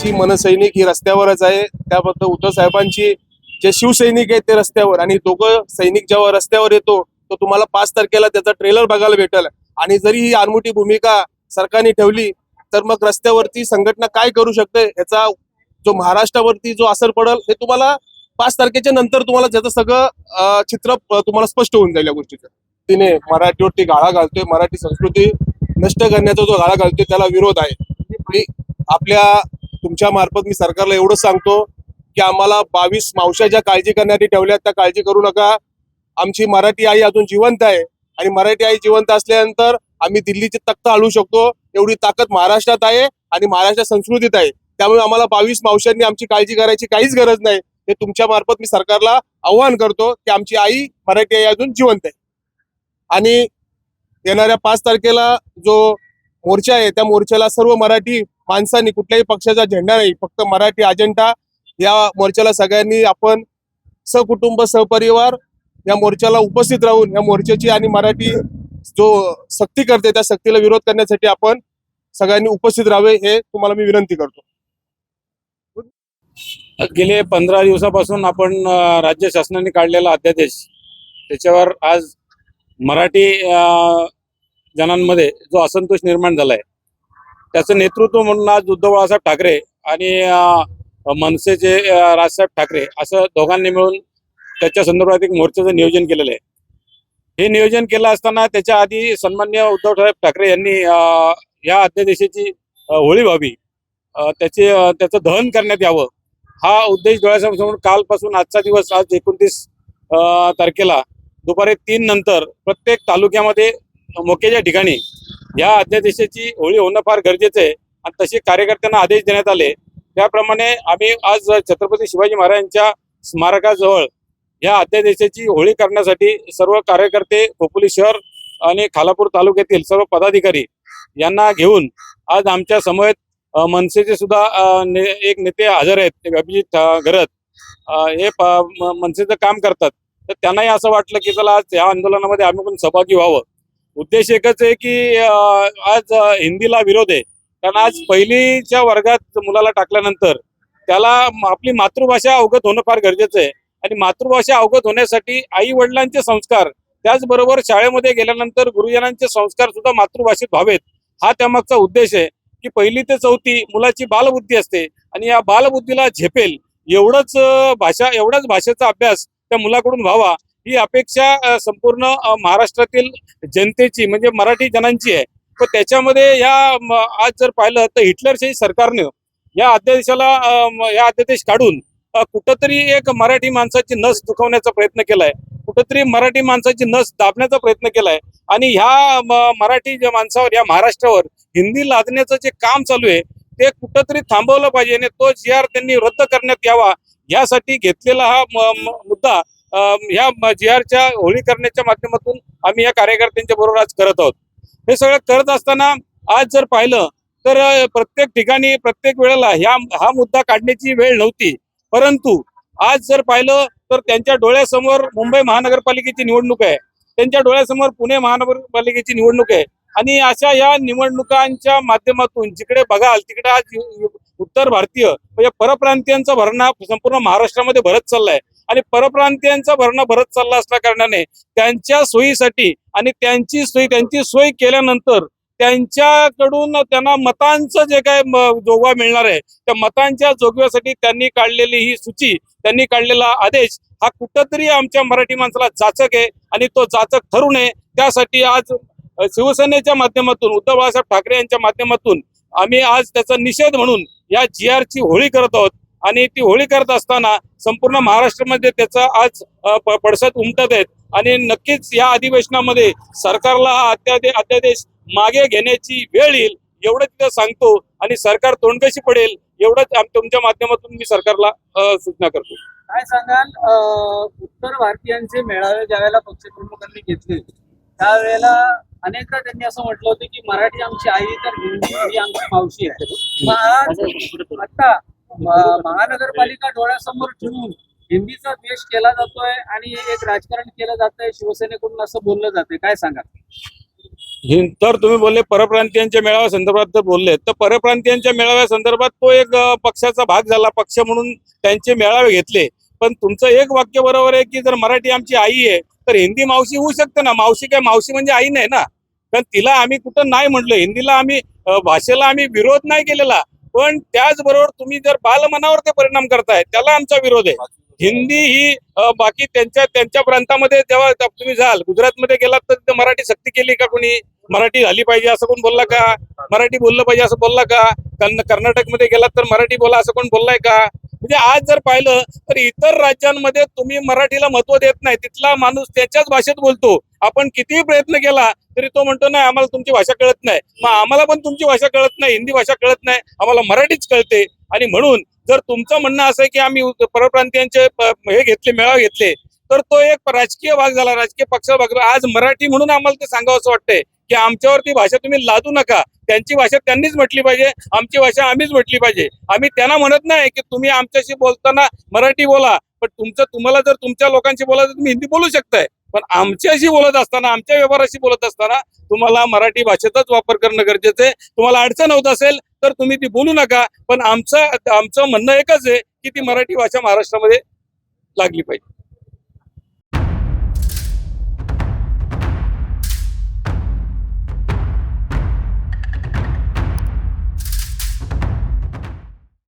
साहेबांची मनसैनिक ही रस्त्यावरच आहे त्याबद्दल उद्धव साहेबांची जे शिवसैनिक आहेत ते रस्त्यावर आणि दोघं सैनिक जेव्हा रस्त्यावर येतो तर तुम्हाला पाच तारखेला त्याचा ट्रेलर बघायला भेटेल. आणि जरी ही आनमुठी भूमिका सरकारने ठेवली तर मग रस्त्यावरती संघटना काय करू शकते याचा जो महाराष्ट्रावरती जो असर पडेल हे तुम्हाला पाच तारखेच्या नंतर तुम्हाला त्याचं सगळं चित्र तुम्हाला स्पष्ट होऊन जाईल या गोष्टीचं. तिने मराठीवरती गाळा घालतोय मराठी संस्कृती नष्ट करण्याचा जो गाळा घालतोय त्याला विरोध आहे. आपल्या तुमच्या मार्फत मी सरकारला एवढंच सांगतो की आम्हाला बावीस मावश्या ज्या काळजी करण्यासाठी ठेवल्या त्या काळजी करू नका. आमची मराठी आई अजून जिवंत आहे आणि मराठी आई जिवंत असल्यानंतर आम्ही दिल्लीची तख्त हलवू शकतो. एवढी ताकद महाराष्ट्रात आहे आणि महाराष्ट्र संस्कृतीत आहे. त्यामुळे आम्हाला बावीस मावशांनी आमची काळजी करायची काहीच गरज नाही. हे तुमच्या मार्फत मी सरकारला आव्हान करतो की आमची आई मराठी आई अजून जिवंत आहे. आणि येणाऱ्या पाच तारखेला जो मोर्चा आहे त्या मोर्चाला सर्व मराठी माणसांनी कुठल्याही पक्षाचा झेंडा नाही फक्त मराठी अजेंडा या मोर्चाला सगळ्यांनी आपण सकुटुंब सहपरिवार या मोर्चाला उपस्थित राहून या मोर्चाची आणि मराठी जो सक्ती करते त्या सक्तीला विरोध करण्यासाठी आपण सगळ्यांनी उपस्थित राहावे हे तुम्हाला मी विनंती करतो. गेले पंधरा दिवसापासून आपण राज्य शासनाने काढलेला अध्यादेश त्याच्यावर आज मराठी अ, जनांमध्ये जो असंतोष निर्माण झालाय त्याचं नेतृत्व म्हणून आज उद्धव बाळासाहेब ठाकरे आणि मनसेचे राजसाहेब ठाकरे असं दोघांनी मिळून त्याच्या संदर्भात एक मोर्चाचं नियोजन केलेलं आहे. हे नियोजन केलं असताना त्याच्या आधी सन्मान्य उद्धव साहेब ठाकरे यांनी या अध्यादेशाची होळी व्हावी त्याचे त्याचं दहन करण्यात यावं हा उद्देश डोळ्यासमोर कालपासून आजचा दिवस आज एकोणतीस तारखेला दुपारी तीन नंतर प्रत्येक तालुक्यामध्ये मोक्याच्या ठिकाणी या अध्यादेशाची होळी होणं फार गरजेचं आहे. आणि तसे कार्यकर्त्यांना आदेश देण्यात आले. त्याप्रमाणे आम्ही आज छत्रपती शिवाजी महाराजांच्या स्मारकाजवळ या अध्यादेशाची होळी करण्यासाठी सर्व कार्यकर्ते खोपोली शहर आणि खालापूर तालुक्यातील सर्व पदाधिकारी यांना घेऊन आज आमच्या समवेत मनसेचे सुद्धा ने- एक नेते हजर आहेत. अभिजित घरत हे मनसेचं काम करतात. तर त्यांनाही असं वाटलं की चला आज या आंदोलनामध्ये आम्ही पण सहभागी व्हावं. उद्देश एकच आहे की आज हिंदीला विरोध आहे. कारण आज पहिलीच्या वर्गात मुलाला टाकल्यानंतर त्याला आपली मातृभाषा अवगत होणं फार गरजेचं आहे. आणि मातृभाषा अवगत होण्यासाठी आई वडिलांचे संस्कार त्याचबरोबर शाळेमध्ये गेल्यानंतर गुरुजनांचे संस्कार सुद्धा मातृभाषेत व्हावेत हा त्यामागचा उद्देश आहे. की पहिली ते चौथी मुलाची बालबुद्धी असते आणि या बालबुद्धीला झेपेल एवढंच भाषा एवढाच भाषेचा अभ्यास त्या मुलाकडून व्हावा. ही अपेक्षा संपूर्ण महाराष्ट्रातील जनतेची म्हणजे मराठी जनांची आहे. पण त्याच्यामध्ये या आज जर पाहिलं तर हिटलरशाही सरकारनं या अध्यादेशाला या अध्यादेश काढून कुठंतरी एक मराठी माणसाची नस दुखवण्याचा प्रयत्न केलाय. कुठंतरी मराठी माणसाची नस दाबण्याचा प्रयत्न केलाय. आणि ह्या मराठी ज्या माणसावर या महाराष्ट्रावर हिंदी लादण्याचं जे काम चालू आहे ते कुठंतरी थांबवलं पाहिजे. आणि तो जी आर त्यांनी रद्द करण्यात यावा यासाठी घेतलेला हा मुद्दा ह्या जी आरच्या होळी करण्याच्या माध्यमातून आम्ही या कार्यकर्त्यांच्या बरोबर आज करत आहोत. हे सगळं करत असताना आज जर पाहिलं तर प्रत्येक ठिकाणी प्रत्येक वेळेला ह्या हा मुद्दा काढण्याची वेळ नव्हती. परंतु आज जर पाहिलं तर त्यांच्या डोळ्यासमोर मुंबई महानगरपालिकेची निवडणूक आहे. त्यांच्या डोळ्यासमोर पुणे महानगरपालिकेची निवडणूक आहे. आणि अशा या निवडणुकांच्या माध्यमातून जिकडे बघाल तिकडे आज उत्तर भारतीय म्हणजे परप्रांतीयांचा भरणा संपूर्ण महाराष्ट्रामध्ये भरत चाललाय. आणि परप्रांतीयांचा भरणा भरत चालला असल्या कारणाने त्यांच्या सोयीसाठी आणि त्यांची सोयी त्यांची सोय केल्यानंतर त्यांच्याकडून त्यांना मतांचं जे काय जोगवा मिळणार आहे त्या मतांच्या जोगव्यासाठी त्यांनी काढलेली ही सूची त्यांनी काढलेला आदेश हा कुठंतरी आमच्या मराठी माणसाला जाचक आहे आणि तो जाचक ठरू नये. त्यासाठी आज शिवसेनेच्या माध्यमातून उद्धव बाळासाहेब ठाकरे यांच्या माध्यमातून आम्ही आज त्याचा निषेध म्हणून या जी आरची होळी करत आहोत. आणि ती होळी करत असताना संपूर्ण महाराष्ट्रामध्ये त्याचा आज पडसाद उमटत आहेत. आणि नक्कीच या अधिवेशनामध्ये सरकारला हा अत्यादे अध्यादेश मागे घेण्याची वेळ येईल एवढं तिथं सांगतो. आणि सरकार तोंडकशी पडेल एवढंच तुमच्या माध्यमातून मी सरकारला सूचना करतो. काय सांगाल? उत्तर भारतीयांचे मेळावे ज्यावेळेला पक्षप्रमुखांनी घेतले त्यावेळेला अनेकदा त्यांनी असं म्हटलं होतं की मराठी आमची आई तर हिंदी ही आमची मावशी आहे. आता महानगरपालिका डोळ्यासमोर ठेवून हिंदीचा द्वेष केला जातोय आणि एक राजकारण केलं जातंय शिवसेनेकडून असं बोललं जाते काय सांगा तर तुम्ही बोलले परप्रांतीयांच्या मेळाव्या संदर्भात जर बोलले तर परप्रांतीयांच्या मेळाव्या संदर्भात तो एक पक्षाचा भाग झाला पक्ष म्हणून त्यांचे मेळावे घेतले. पण तुमचं एक वाक्य बरोबर आहे की जर मराठी आमची आई आहे तर हिंदी मावशी होऊ शकते ना? मावशी काय मावशी म्हणजे आई नाही ना? कारण तिला आम्ही कुठं नाही म्हटलं. हिंदीला आम्ही भाषेला आम्ही विरोध नाही केलेला. पण त्याचबरोबर तुम्ही जर बालमनावर ते परिणाम करताय त्याला आमचा विरोध आहे. हिंदी ही बाकी त्यांच्या त्यांच्या प्रांतामध्ये जेव्हा तुम्ही जाल गुजरातमध्ये गेलात तर तिथे मराठी सक्ती केली का कोणी? मराठी झाली पाहिजे असं कोण बोलला का? मराठी बोललं पाहिजे असं बोलला का? कर्नाटकमध्ये गेलात तर मराठी बोला असं कोण बोललाय का? म्हणजे आज जर पाहिलं तर इतर राज्यांमध्ये तुम्ही मराठीला महत्त्व देत नाही. तिथला माणूस त्याच्याच भाषेत बोलतो. आपण कितीही प्रयत्न केला तरी तो म्हणतो नाही आम्हाला तुमची भाषा कळत नाही. मग आम्हाला पण तुमची भाषा कळत नाही हिंदी भाषा कळत नाही. आम्हाला मराठीच कळते. आणि म्हणून जर तुमचं म्हणणं असं की आम्ही परप्रांतीयांचे हे घेतले मेळावे घेतले तर तो एक राजकीय भाग झाला राजकीय पक्ष भाग आज मराठी म्हणून आम्हाला ते सांगावं असं वाटतंय. की आमच्यावरती भाषा तुम्ही लादू नका. त्यांची भाषा त्यांनीच म्हटली पाहिजे आमची भाषा आम्हीच म्हटली पाहिजे. आम्ही त्यांना म्हणत नाही की तुम्ही आमच्याशी बोलताना मराठी बोला पण तुमचं तुम्हाला जर तुमच्या लोकांशी बोलायचं तुम्ही हिंदी बोलू शकताय. पण आमच्याशी बोलत असताना आमच्या व्यवहाराशी बोलत असताना तुम्हाला मराठी भाषेचाच वापर करणं गरजेचं आहे. तुम्हाला अडचण होत असेल तर तुम्ही ती बोलू नका. पण आमचं आमचं म्हणणं एकच आहे की ती मराठी भाषा महाराष्ट्रामध्ये लागली पाहिजे.